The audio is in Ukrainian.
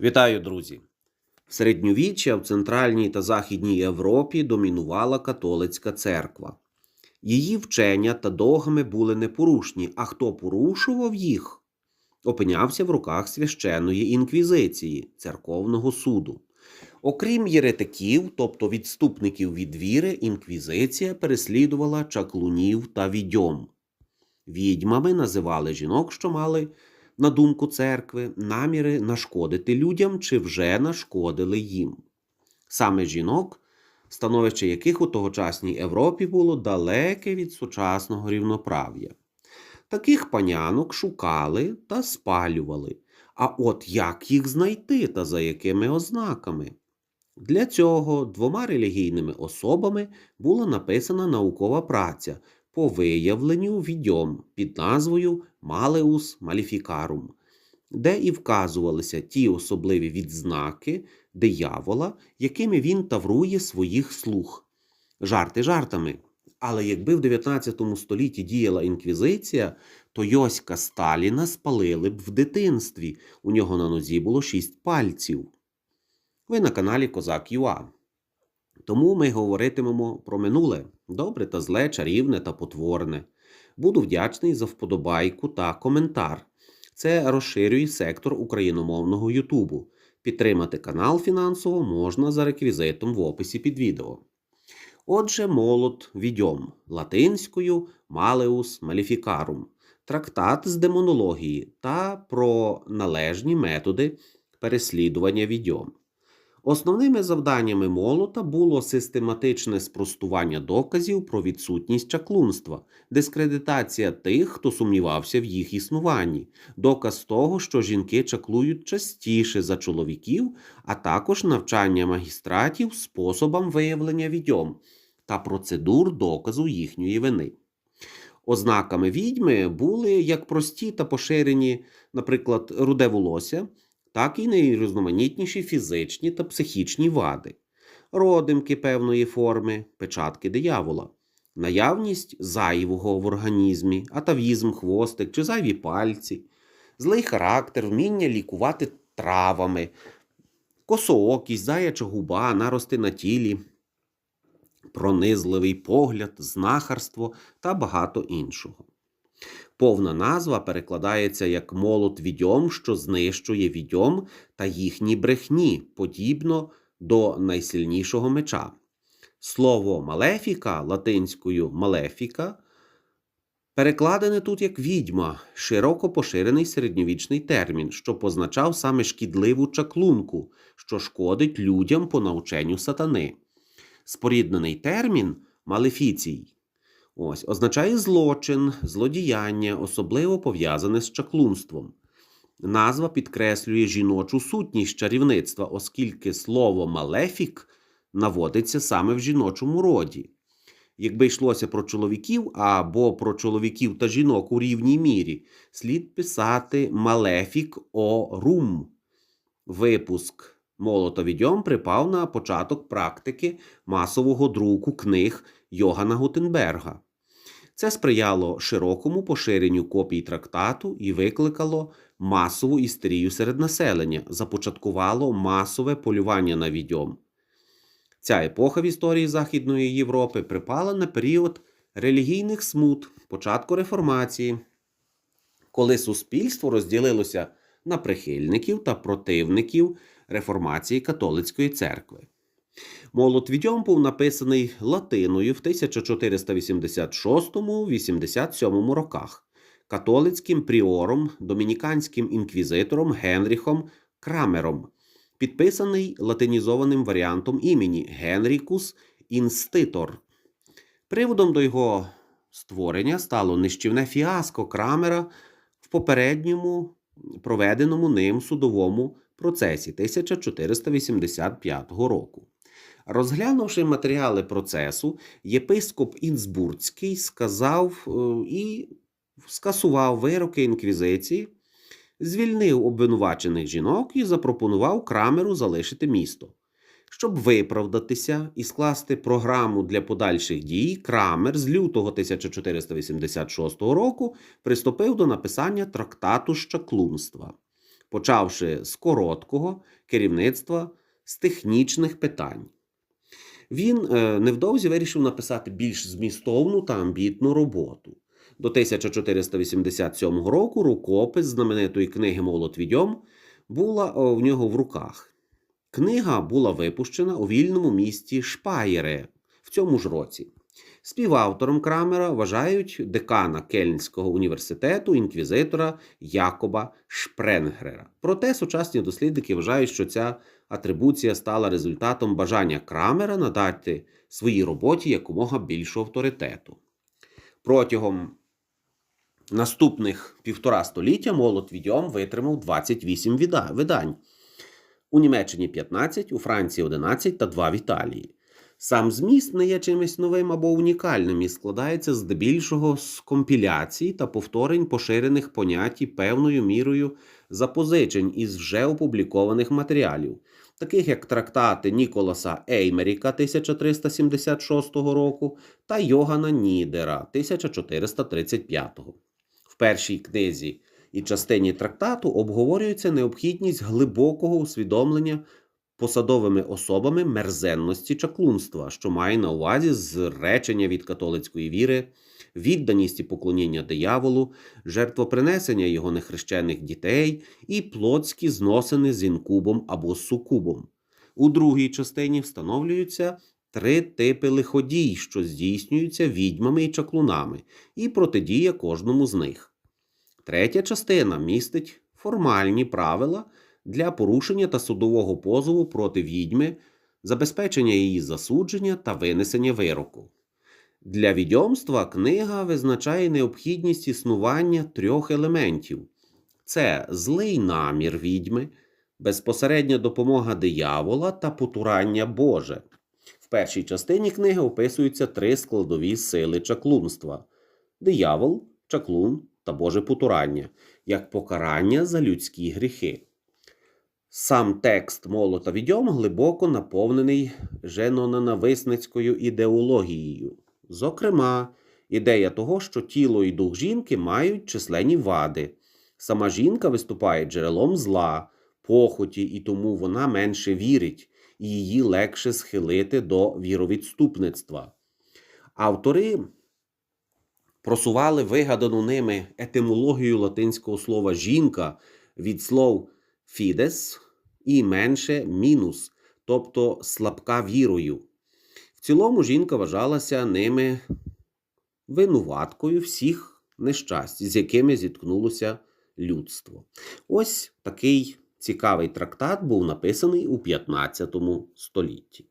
Вітаю, друзі! В середньовіччя в Центральній та Західній Європі домінувала католицька церква. Її вчення та догми були непорушні, а хто порушував їх, опинявся в руках священної інквізиції, церковного суду. Окрім єретиків, тобто відступників від віри, інквізиція переслідувала чаклунів та відьом. Відьмами називали жінок, що мали на думку церкви, наміри нашкодити людям чи вже нашкодили їм. Саме жінок, становище яких у тогочасній Європі було далеке від сучасного рівноправ'я. Таких панянок шукали та спалювали. А от як їх знайти та за якими ознаками? Для цього двома релігійними особами була написана наукова праця по виявленню відьом під назвою Малеус Маліфікарум, де і вказувалися ті особливі відзнаки диявола, якими він таврує своїх слуг. Жарти жартами. Але якби в 19 столітті діяла інквізиція, то Йоська Сталіна спалили б в дитинстві. У нього на нозі було шість пальців. Ви на каналі Козак Юа. Тому ми говоритимемо про минуле добре та зле, чарівне та потворне. Буду вдячний за вподобайку та коментар. Це розширює сектор україномовного Ютубу. Підтримати канал фінансово можна за реквізитом в описі під відео. Отже, молот відьом латинською Малеус Маліфікарум, трактат з демонології та про належні методи переслідування відьом. Основними завданнями молота було систематичне спростування доказів про відсутність чаклунства, дискредитація тих, хто сумнівався в їх існуванні, доказ того, що жінки чаклують частіше за чоловіків, а також навчання магістратів способам виявлення відьом та процедур доказу їхньої вини. Ознаками відьми були як прості та поширені, наприклад, руде волосся так і найрізноманітніші фізичні та психічні вади, родимки певної форми, печатки диявола, наявність зайвого в організмі, атавізм, хвостик чи зайві пальці, злий характер, вміння лікувати травами, косоокість, заяча губа, нарости на тілі, пронизливий погляд, знахарство та багато іншого. Повна назва перекладається як молот відьом, що знищує відьом та їхні брехні, подібно до найсильнішого меча. Слово малефіка латинською малефіка перекладене тут як відьма, широко поширений середньовічний термін, що позначав саме шкідливу чаклунку, що шкодить людям по навченню сатани. Споріднений термін малефіцій. Ось означає злочин, злодіяння, особливо пов'язане з чаклунством. Назва підкреслює жіночу сутність чарівництва, оскільки слово малефік наводиться саме в жіночому роді. Якби йшлося про чоловіків або про чоловіків та жінок у рівній мірі, слід писати малефік о рум. Випуск молота відьом припав на початок практики масового друку книг Йогана Гутенберга. Це сприяло широкому поширенню копій трактату і викликало масову істерію серед населення, започаткувало масове полювання на відьом. Ця епоха в історії Західної Європи припала на період релігійних смут, початку реформації, коли суспільство розділилося на прихильників та противників реформації католицької церкви. Молот відьом був написаний латиною в 1486-87 роках католицьким пріором, домініканським інквізитором Генріхом Крамером, підписаний латинізованим варіантом імені Генрікус Інститор. Приводом до його створення стало нищівне фіаско Крамера в попередньому проведеному ним судовому процесі 1485 року. Розглянувши матеріали процесу, єпископ Інсбурзький сказав е, і скасував вироки інквізиції, звільнив обвинувачених жінок і запропонував крамеру залишити місто. Щоб виправдатися і скласти програму для подальших дій, Крамер з лютого 1486 року приступив до написання трактату з чаклунства. почавши з короткого керівництва з технічних питань. Він е, невдовзі вирішив написати більш змістовну та амбітну роботу. До 1487 року рукопис знаменитої книги Молот відьом була в нього в руках. Книга була випущена у вільному місті Шпаєре в цьому ж році. Співавтором Крамера вважають декана Кельнського університету інквізитора Якоба Шпренгера. Проте сучасні дослідники вважають, що ця атрибуція стала результатом бажання Крамера надати своїй роботі якомога більшого авторитету. Протягом наступних півтора століття молот відьом витримав 28 видань. У Німеччині 15, у Франції 11 та 2 в Італії. Сам зміст не є чимось новим або унікальним і складається здебільшого з компіляцій та повторень поширених понять і певною мірою запозичень із вже опублікованих матеріалів, таких як трактати Ніколаса Еймеріка 1376 року та Йогана Нідера 1435. В першій книзі і частині трактату обговорюється необхідність глибокого усвідомлення посадовими особами мерзенності чаклунства, що має на увазі зречення від католицької віри, відданість і поклоніння дияволу, жертвопринесення його нехрещених дітей і плотські зносини з інкубом або сукубом. У другій частині встановлюються три типи лиходій, що здійснюються відьмами і чаклунами, і протидія кожному з них. Третя частина містить формальні правила для порушення та судового позову проти відьми, забезпечення її засудження та винесення вироку. Для відьомства книга визначає необхідність існування трьох елементів: це злий намір відьми, безпосередня допомога диявола та потурання Боже. В першій частині книги описуються три складові сили чаклунства: диявол, чаклун та Боже потурання, як покарання за людські гріхи. Сам текст молота відьом глибоко наповнений женоненависницькою ідеологією. Зокрема, ідея того, що тіло і дух жінки мають численні вади. Сама жінка виступає джерелом зла, похоті, і тому вона менше вірить, і її легше схилити до віровідступництва. Автори просували вигадану ними етимологію латинського слова жінка від слов фідес і менше мінус, тобто слабка вірою. В цілому жінка вважалася ними винуваткою всіх нещасть, з якими зіткнулося людство. Ось такий цікавий трактат був написаний у 15 столітті.